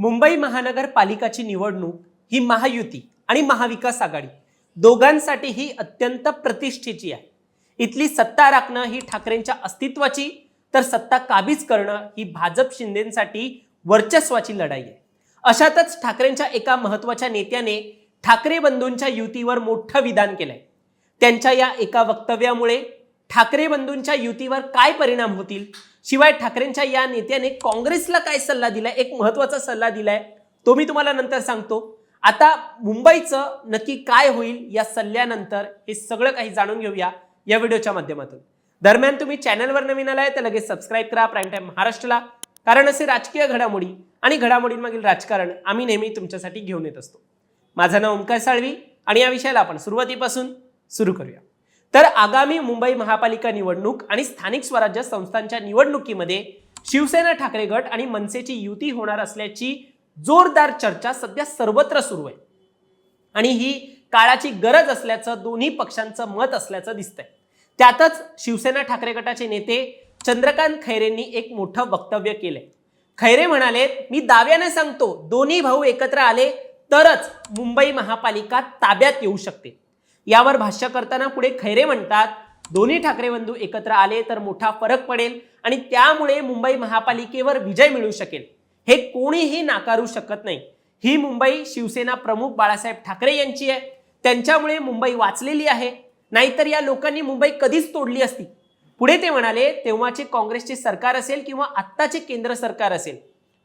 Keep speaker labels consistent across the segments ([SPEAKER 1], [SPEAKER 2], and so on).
[SPEAKER 1] मुंबई महानगरपालिकाची निवडणूक ही महायुती आणि महाविकास आघाडी दोघांसाठी ही अत्यंत प्रतिष्ठेची आहे. इथली सत्ता राखणं ही ठाकरेंच्या अस्तित्वाची तर सत्ता काबीज करणं ही भाजप शिंदेसाठी वर्चस्वाची लढाई आहे. अशातच ठाकरेंच्या एका महत्त्वाच्या नेत्याने ठाकरे बंधूंच्या युतीवर मोठं विधान केलंय. त्यांच्या या एका वक्तव्यामुळे ठाकरे बंधूंच्या युतीवर काय परिणाम होतील? शिवाय ठाकरेंच्या या नेत्याने काँग्रेसला काय सल्ला दिलाय? एक महत्त्वाचा सल्ला दिलाय. तो मी तुम्हाला नंतर सांगतो. आता मुंबईचं नक्की काय होईल या सल्ल्यानंतर हे सगळं काही जाणून घेऊया या व्हिडिओच्या माध्यमातून. दरम्यान तुम्ही चॅनलवर नवीन आलाय तर लगेच सबस्क्राईब करा. प्राईम टाईम महाराष्ट्राला. कारण असे राजकीय घडामोडी आणि घडामोडींमागील राजकारण आम्ही नेहमी तुमच्यासाठी घेऊन येत असतो. माझं नाव ओंकार साळवी आणि या विषयाला आपण सुरुवातीपासून सुरू करूया. तर आगामी मुंबई महापालिका निवडणूक आणि स्थानिक स्वराज्य संस्थांच्या निवडणुकीमध्ये शिवसेना ठाकरे गट आणि मनसेची युती होणार असल्याची जोरदार चर्चा सध्या सर्वत्र सुरू आहे. आणि ही काळाची गरज असल्याचं दोन्ही पक्षांचं मत असल्याचं दिसतंय. त्यातच शिवसेना ठाकरे गटाचे नेते चंद्रकांत खैरेंनी एक मोठं वक्तव्य केलंय. खैरे म्हणाले मी दाव्याने सांगतो दोन्ही भाऊ एकत्र आले तरच मुंबई महापालिका ताब्यात येऊ शकते. यावर भाष्य करताना पुढे खैरे म्हणतात दोन्ही ठाकरे बंधू एकत्र आले तर मोठा फरक पडेल आणि त्यामुळे मुंबई महापालिकेवर विजय मिळू शकेल. हे कोणीही नाकारू शकत नाही. ही मुंबई शिवसेना प्रमुख बाळासाहेब ठाकरे यांची आहे. त्यांच्यामुळे मुंबई वाचलेली आहे. नाहीतर या लोकांनी मुंबई कधीच तोडली असती. पुढे ते म्हणाले तेव्हाचे काँग्रेसचे सरकार असेल किंवा आत्ताचे केंद्र सरकार असेल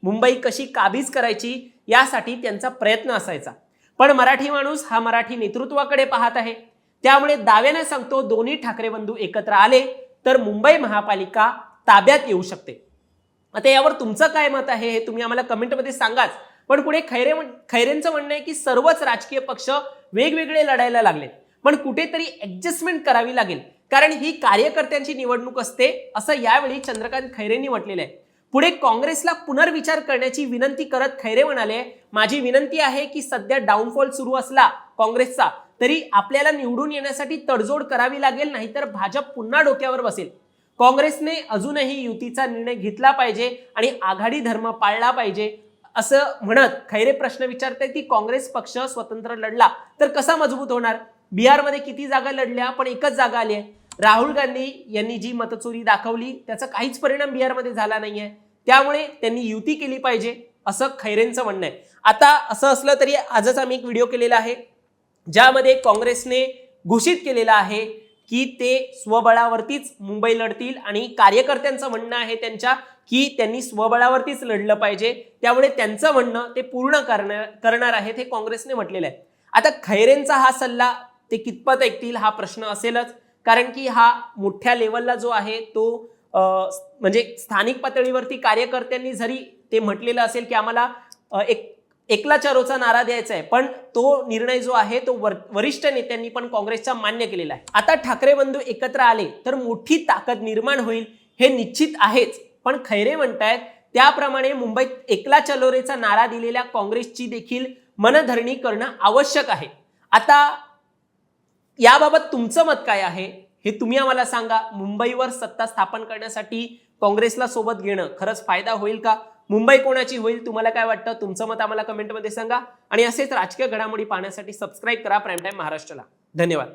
[SPEAKER 1] मुंबई कशी काबीज करायची यासाठी त्यांचा प्रयत्न असायचा. पण मराठी माणूस हा मराठी नेतृत्वाकडे पाहत आहे. त्यामुळे दाव्याने सांगतो दोन्ही ठाकरे बंधू एकत्र आले तर मुंबई महापालिका ताब्यात येऊ शकते. आता यावर तुमचं काय मत आहे हे तुम्ही आम्हाला कमेंटमध्ये सांगाच. पण पुढे खैरे खैरेंचं म्हणणं आहे की सर्वच राजकीय पक्ष वेगवेगळे लढायला लागले पण कुठेतरी ऍडजस्टमेंट करावी लागेल. कारण ही कार्यकर्त्यांची निवडणूक असते असं यावेळी चंद्रकांत खैरेंनी म्हटलेलं आहे. पुढे काँग्रेसला पुनर्विचार करण्याची विनंती करत खैरे म्हणाले माझी विनंती आहे की सध्या डाऊनफॉल सुरू असला काँग्रेसचा तरी आपल्याला निवडून येण्यासाठी तडजोड करावी लागेल नाहीतर भाजप पुन्हा डोक्यावर बसेल. काँग्रेसने अजूनही युतीचा निर्णय घेतला पाहिजे आणि आघाडी धर्म पाळला पाहिजे. असं म्हणत खैरे प्रश्न विचारते की काँग्रेस पक्ष स्वतंत्र लढला तर कसा मजबूत होणार? बिहारमध्ये किती जागा लढल्या पण एकच जागा आली आहे राहुल गांधी यांनी जी मतचोरी दाखवली त्याचा काहीच परिणाम बिहारमध्ये झाला नाहीये. त्यामुळे त्यांनी युती केली पाहिजे असं खैरेंचं म्हणणं आहे. आता असं असलं तरी आजच आम्ही एक व्हिडिओ केलेला आहे ज्यामध्ये काँग्रेसने घोषित केलेलं आहे की ते स्वबळावरतीच मुंबई लढतील आणि कार्यकर्त्यांचं म्हणणं आहे त्यांच्या की त्यांनी स्वबळावरतीच लढलं पाहिजे. त्यामुळे त्यांचं म्हणणं ते पूर्ण करणार करणार आहेत हे काँग्रेसने म्हटलेलं आहे. आता खैरेंचा हा सल्ला ते कितपत ऐकतील हा प्रश्न असेलच कारण की हा मोठ्या लेवलला जो आहे तो म्हणजे स्थानिक पातळीवरती कार्यकर्त्यांनी जरी ते म्हटलेलं असेल की आम्हाला एक एकला चारोचा नारा द्यायचा आहे पण तो निर्णय जो आहे तो वर, वरिष्ठ नेत्यांनी पण काँग्रेसचा मान्य केलेला आहे. आता ठाकरे बंधू एकत्र आले तर मोठी ताकद निर्माण होईल हे निश्चित आहेच. पण खैरे म्हणतायत त्याप्रमाणे मुंबईत एकला चलोरेचा नारा दिलेल्या काँग्रेसची देखील मनधरणी करणं आवश्यक आहे. आता याबाबत तुमचं मत काय आहे? हे तुम्ही आम्हाला सांगा मुंबईवर सत्ता स्थापन करण्यासाठी काँग्रेसला सोबत घेणं खरंच फायदा होईल का? मुंबई कोणाची होईल तुम्हाला काय वाटतं? तुमचं मत आम्हाला कमेंटमध्ये सांगा. आणि असेच राजकीय घडामोडी पाहण्यासाठी सबस्क्राईब करा प्राईम टाईम महाराष्ट्राला. धन्यवाद.